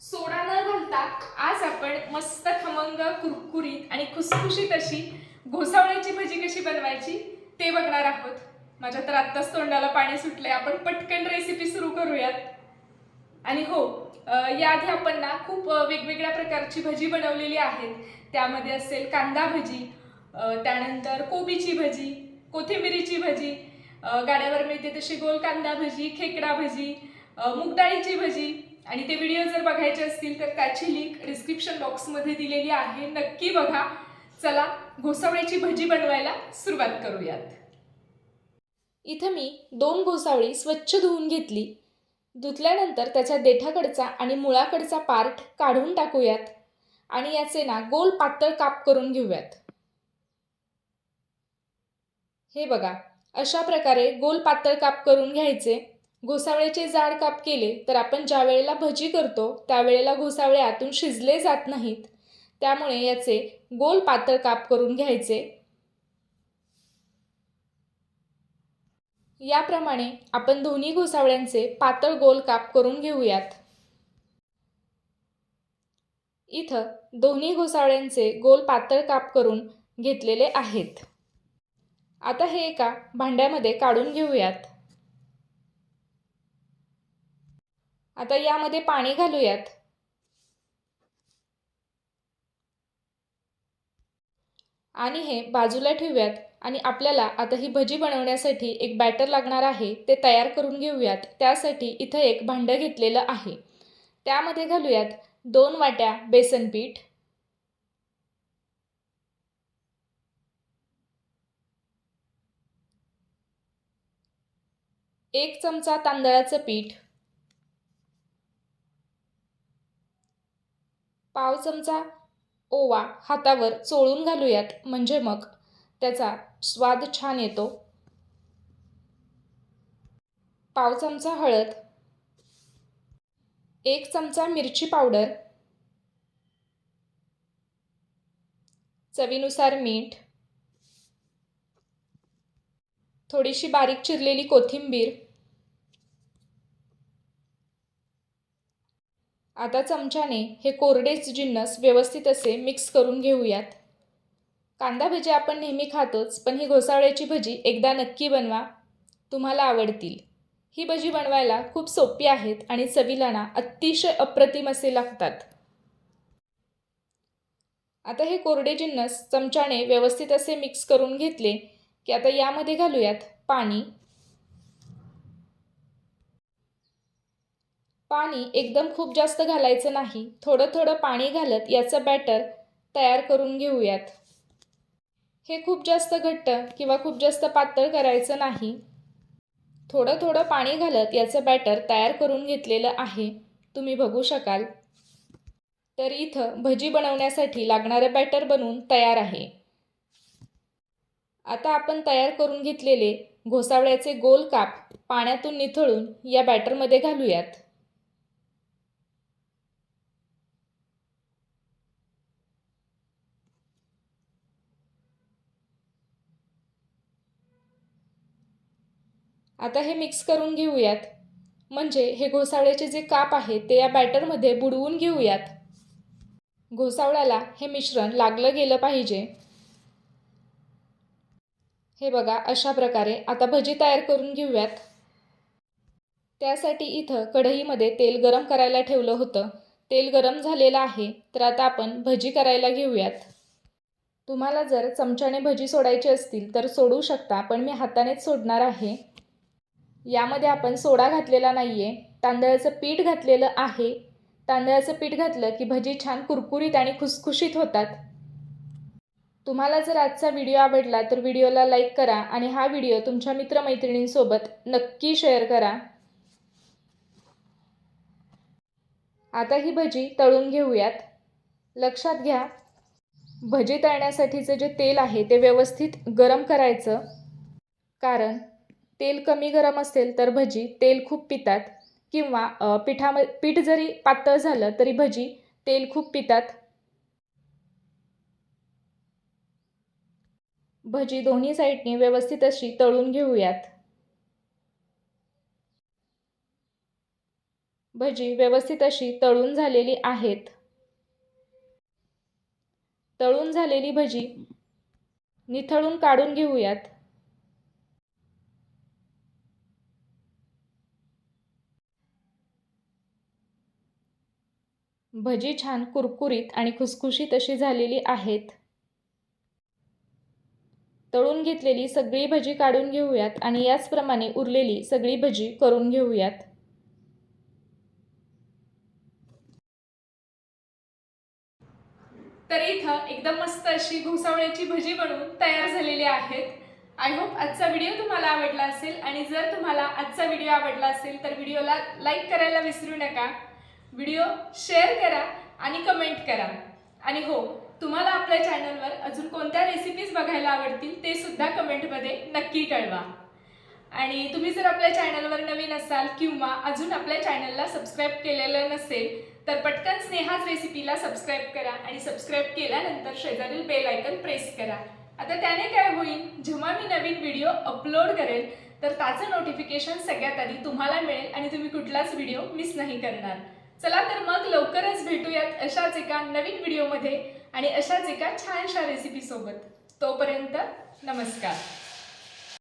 सोडा न घालता आज आपण मस्त खमंग कुरकुरीत आणि खुसखुशीत अशी घोसावळ्याची भजी कशी बनवायची ते बघणार आहोत. माझ्या तर आत्ताच तोंडाला पाणी सुटलंय. आपण पटकन रेसिपी सुरू करूयात. आणि हो याआधी आपण ना खूप वेगवेगळ्या प्रकारची भजी बनवलेली आहेत. त्यामध्ये असेल कांदा भजी त्यानंतर कोबीची भजी कोथिंबिरीची भजी गाड्यावर मिळते तशी गोल कांदा भजी खेकडा भजी मुगडाळीची मूगडाळीची भजी आणि ते व्हिडिओ जर बघायचे असतील तर त्याची लिंक डिस्क्रिप्शन बॉक्समध्ये दिलेली आहे. नक्की बघा. चला घोसावळ्याची भजी बनवायला सुरुवात करूयात. इथं मी दोन घोसावळी स्वच्छ धुवून घेतली. धुतल्यानंतर त्याच्या देठाकडचा आणि मुळाकडचा पार्ट काढून टाकूयात आणि याचे ना गोल पातळ काप करून घेऊयात. हे बघा अशा प्रकारे गोल पातळ काप करून घ्यायचे. घोसावळ्याचे जाड काप केले तर आपण ज्या वेळेला भजी करतो त्यावेळेला घोसावळे आतून शिजले जात नाहीत. त्यामुळे याचे गोल पातळ काप करून घ्यायचे. याप्रमाणे आपण दोन्ही घोसावळ्यांचे पातळ गोल काप करून घेऊयात. इथं दोन्ही घोसावळ्यांचे गोल पातळ काप करून घेतलेले आहेत. आता हे एका भांड्यामध्ये काढून घेऊयात. आता यामध्ये पाणी घालूयात. आणि हे बाजूला ठेवूयात आणि आपल्याला आता ही भजी बनवण्यासाठी एक बॅटर लागणार आहे ते तयार करून घेऊयात. त्यासाठी इथं एक भांडं घेतलेलं आहे. त्यामध्ये घालूयात दोन वाट्या बेसन पीठ. एक चमचा तांदळाचं पीठ. पाव चमचा ओवा हातावर चोळून घालूयात. म्हणजे मग त्याचा स्वाद छान येतो. पाव चमचा हळद एक चमचा मिरची पावडर चवीनुसार मीठ थोडीशी बारीक चिरलेली कोथिंबीर आता चमच्याने हे कोरडेच जिन्नस व्यवस्थित असे मिक्स करून घेऊयात. कांदा भजी आपण नेहमी खातोच पण ही घोसाळ्याची भजी एकदा नक्की बनवा तुम्हाला आवडतील. ही भजी बनवायला खूप सोपी आहेत आणि चवीला ना अतिशय अप्रतिम असे लागतात. आता हे कोरडे जिन्नस चमच्याने व्यवस्थित असे मिक्स करून घेतले की आता यामध्ये घालूयात पाणी पाणी एकदम खूप जास्त घालायचं नाही. थोडं थोडं पाणी घालत याचं बॅटर तयार करून घेऊयात. हे खूप जास्त घट्ट किंवा खूप जास्त पातळ करायचं नाही. थोडं थोडं पाणी घालत याचं बॅटर तयार करून घेतलेलं आहे. तुम्ही बघू शकाल. तर इथं भजी बनवण्यासाठी लागणारं बॅटर बनवून तयार आहे. आता आपण तयार करून घेतलेले घोसावळ्याचे गोल काप पाण्यातून निथळून या बॅटरमध्ये घालूयात. आता हे मिक्स करून घेऊयात. म्हणजे हे घोसाळ्याचे जे काप आहे ते या बॅटरमध्ये बुडवून घेऊयात. घोसावळ्याला हे मिश्रण लागलं गेलं पाहिजे. हे बघा अशा प्रकारे आता भजी तयार करून घेऊयात. त्यासाठी इथं कढईमध्ये तेल गरम करायला ठेवलं होतं. तेल गरम झालेलं आहे तर आता आपण भजी करायला घेऊयात. तुम्हाला जर चमच्याने भजी सोडायची असतील तर सोडू शकता पण मी हातानेच सोडणार आहे. यामध्ये आपण सोडा घातलेला नाही आहे तांदळाचं पीठ घातलेलं आहे. तांदळाचं पीठ घातलं की भजी छान कुरकुरीत आणि खुसखुशीत होतात. तुम्हाला जर आजचा व्हिडिओ आवडला तर व्हिडिओला लाईक करा आणि हा व्हिडिओ तुमच्या मित्रमैत्रिणींसोबत नक्की शेअर करा. आता ही भजी तळून घेऊयात. लक्षात घ्या भजी तळण्यासाठीचं जे तेल आहे ते व्यवस्थित गरम करायचं. कारण तेल कमी गरम असेल तर भजी तेल खूप पितात. किंवा पिठाम पीठ जरी पातळ झालं तरी भजी तेल खूप पितात. भजी दोन्ही साईडनी व्यवस्थित अशी तळून घेऊयात. भजी व्यवस्थित अशी तळून झालेली आहेत. तळून झालेली भजी निथळून काढून घेऊयात. भजी छान कुरकुरीत आणि खुसखुशीत अशी झालेली आहेत. तळून घेतलेली सगळी भजी काढून घेऊयात आणि याचप्रमाणे उरलेली सगळी भजी करून घेऊयात. तर इथं एकदम मस्त अशी घोसावळ्याची भजी बनवून तयार झालेली आहेत. आय होप आजचा व्हिडिओ तुम्हाला आवडला असेल आणि जर तुम्हाला आजचा व्हिडिओ आवडला असेल तर व्हिडिओला लाईक करायला विसरू नका. व्हिडिओ शेअर करा आणि कमेंट करा. आणि हो तुम्हाला आपल्या चॅनलवर अजून कोणत्या रेसिपीज बघायला आवडतील ते सुद्धा कमेंटमध्ये नक्की कळवा. आणि तुम्ही जर आपल्या चॅनलवर नवीन असाल किंवा अजून आपल्या चॅनलला सबस्क्राईब केलेलं नसेल तर पटकन स्नेहाच रेसिपीला सबस्क्राईब करा आणि सबस्क्राईब केल्यानंतर शेजारील बेल आयकन प्रेस करा. आता त्याने काय होईल? जेव्हा मी नवीन व्हिडिओ अपलोड करेल तर त्याचं नोटिफिकेशन सगळ्यात आधी तुम्हाला मिळेल आणि तुम्ही कुठलाच व्हिडिओ मिस नाही करणार. चला तर मग लवकरच भेटूयात अशाच एका नवीन व्हिडिओमध्ये आणि अशाच एका छानशा रेसिपीसोबत तोपर्यंत नमस्कार.